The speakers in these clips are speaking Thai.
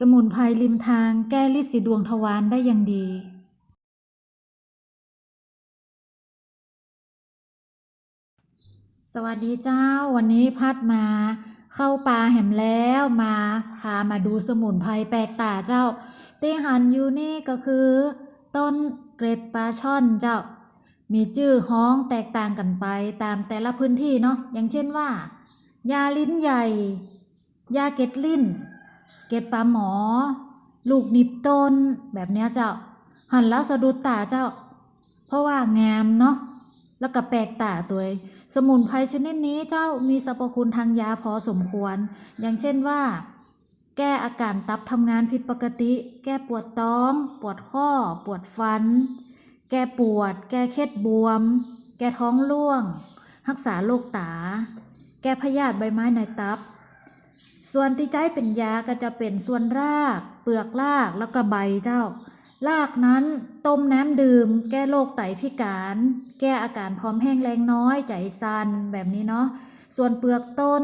สมุนไพรริมทางแก้ลิดสีดวงทวารได้อย่างดีสวัสดีเจ้าวันนี้พัดมาเข้าป่าแหมแล้วมาพามาดูสมุนไพรแปลกตาเจ้าที่หันอยู่นี่ก็คือ ต้นเกร็ดปลาช่อนเจ้า มีชื่อฮ้องแตกต่างกันไปตามแต่ละพื้นที่เนาะอย่างเช่นว่า ยาลิ้นใหญ่ ยาเกล็ดลิ้น เกล็ดปลาหมอ ลูกนิบต้น แบบเนี้ยเจ้า หันแล้วสะดุดตาเจ้า เพราะว่างามเนาะแล้วก็แปลกตาตัวสมุนไพรชนิดนี้เจ้ามีสรรพคุณทางยาพอสมควร อย่างเช่นว่า แก้อาการตับทำงานผิดปกติ แก้ปวดท้อง ปวดข้อ ปวดฟัน แก้ปวด แก้เคล็ดบวม แก้ท้องร่วง รักษาโรคตา แก้พยาธิใบไม้ในตับ ส่วนที่ใจเป็นยาก็จะเป็นส่วนราก เปลือกรากแล้วก็ใบเจ้า รากนั้นต้มน้ำดื่ม แก้โรคไตพิการ แก้อาการพร้อมแห้งแรงน้อย ใจสั่นแบบนี้เนาะ ส่วนเปลือกต้น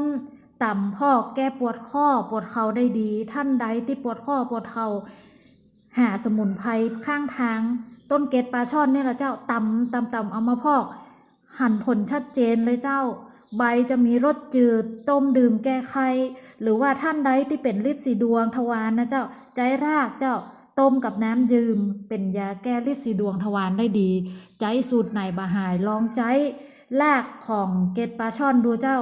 ต่ำพอกแก้ปวดข้อปวดเข่าได้ดี ท่านใดที่ปวดข้อปวดเข่าหาสมุนไพรข้างทาง ต้นเกตปลาช่อนเนี่ยแหละเจ้าตำตำตำเอามาพอก หั่นผลชัดเจนเลยเจ้า ใบจะมีรสจืด ต้มดื่มแก้ไขหรือว่าท่านใดที่เป็นฤทธิ์สีดวงทวารนะเจ้า ใจรากเจ้าต้มกับน้ำดื่มเป็นยาแก้ฤทธิ์สีดวงทวารได้ดี ใจสูตรไหนบาหายลองใจรากของเกตปลาช่อนดูเจ้า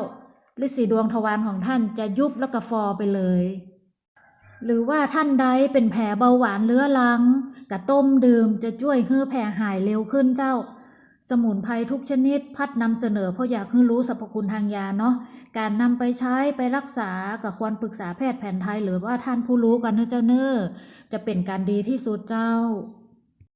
ฤทธิ์สีดวงทวารของท่านจะยุบแล้วก็ฟอไปเลย หรือว่าท่านใดเป็นแผลเบาหวานเรื้อรังกะต้มดื่มจะช่วยให้แผลหายเร็วขึ้นเจ้า สมุนไพรทุกชนิดพัดนำเสนอเพราะอยากให้รู้สรรพคุณทางยาเนาะการนำไปใช้ไปรักษากับควรปรึกษาแพทย์แผนไทย หรือว่าท่านผู้รู้กันเนอะเจ้าเนอ้อจะเป็นการดีที่สุดเจ้า